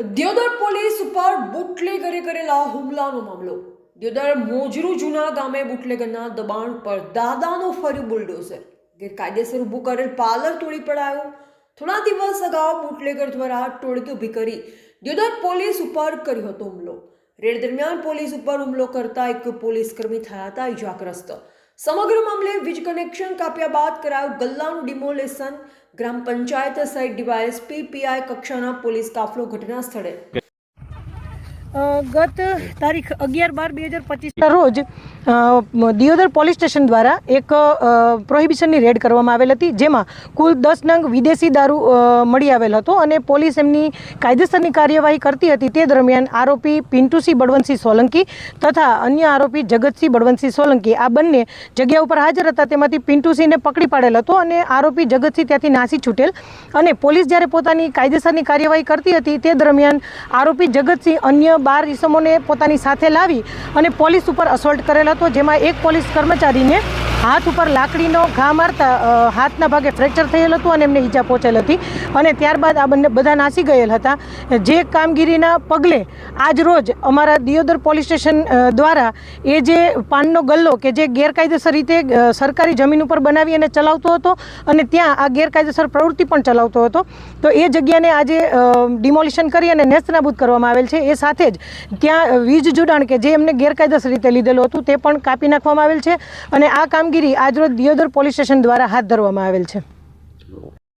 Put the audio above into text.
Deodar police ઉપર બુટલેગરે કરેલા હુમલાનો મામલો. દ્યોદર મોજરૂ જૂના ગામે બુટલેગરના દબાણ પર દાદાનો ફર્યું બુલડોઝર. ગેરકાયદેસર ઊભું કરેલ પાર્લર તોડી પડાયો. થોડા દિવસ અગાઉ બુટલેગર દ્વારા ટોળકી ઊભી કરી દ્યોદર પોલીસ ઉપર કર્યો હતો હુમલો. રેડ દરમિયાન પોલીસ ઉપર હુમલો કરતા એક પોલીસ કર્મી થયા હતા ઇજાગ્રસ્ત. સમગ્ર મામલે વીજ કનેક્શન કાપ્યા બાદ કરાયું ગલ્લાનું ડિમોલેશન. ગ્રામ પંચાયત સહિત ડીવાયએસપી પીઆઈ કક્ષાના પોલીસ કાફલો ઘટના સ્થળે. ગત તારીખ અગિયાર બાર બે હજાર પચીસના રોજ દિયોદર પોલીસ સ્ટેશન દ્વારા એક પ્રોહિબિશનની રેડ કરવામાં આવેલ હતી, જેમાં કુલ દસ નંગ વિદેશી દારૂ મળી આવેલ હતો અને પોલીસ એમની કાયદેસરની કાર્યવાહી કરતી હતી. તે દરમિયાન આરોપી પિન્ટુસિંહ બળવંતસિંહ સોલંકી તથા અન્ય આરોપી જગતસિંહ બળવંતસિંહ સોલંકી, આ બંને જગ્યા ઉપર હાજર હતા. તેમાંથી પિન્ટુસિંહને પકડી પાડેલ હતો અને આરોપી જગતસિંહ ત્યાંથી નાસી છૂટેલ અને પોલીસ જ્યારે પોતાની કાયદેસરની કાર્યવાહી કરતી હતી, તે દરમિયાન આરોપી જગતસિંહ અન્ય બાર ઈસમોને પોતાની સાથે લાવી અને પોલીસ ઉપર અસોલ્ટ કરેલ હતો, જેમાં એક પોલીસ કર્મચારીને હાથ ઉપર લાકડીનો ઘા મારતા હાથના ભાગે ફ્રેક્ચર થયેલ હતું અને એમને ઈજા પહોંચેલ હતી. અને ત્યારબાદ આ બંને બધા નાસી ગયેલ હતા. જે કામગીરીના પગલે આજ રોજ અમારા દિયોદર પોલીસ સ્ટેશન દ્વારા એ જે પાનનો ગલ્લો કે જે ગેરકાયદેસર રીતે સરકારી જમીન ઉપર બનાવી અને ચલાવતો હતો અને ત્યાં આ ગેરકાયદેસર પ્રવૃત્તિ પણ ચલાવતો હતો. તો એ જગ્યાને આજે ડિમોલિશન કરી અને નેસ્તનાબૂદ કરવામાં આવેલ છે. એ સાથે જ ત્યાં વીજ જોડાણ કે જે એમને ગેરકાયદેસર રીતે લીધેલું હતું તે પણ કાપી નાખવામાં આવેલ છે. અને આ કામગીરી આજરોજ દિયોદર પોલીસ સ્ટેશન દ્વારા હાથ ધરવામાં આવેલ છે.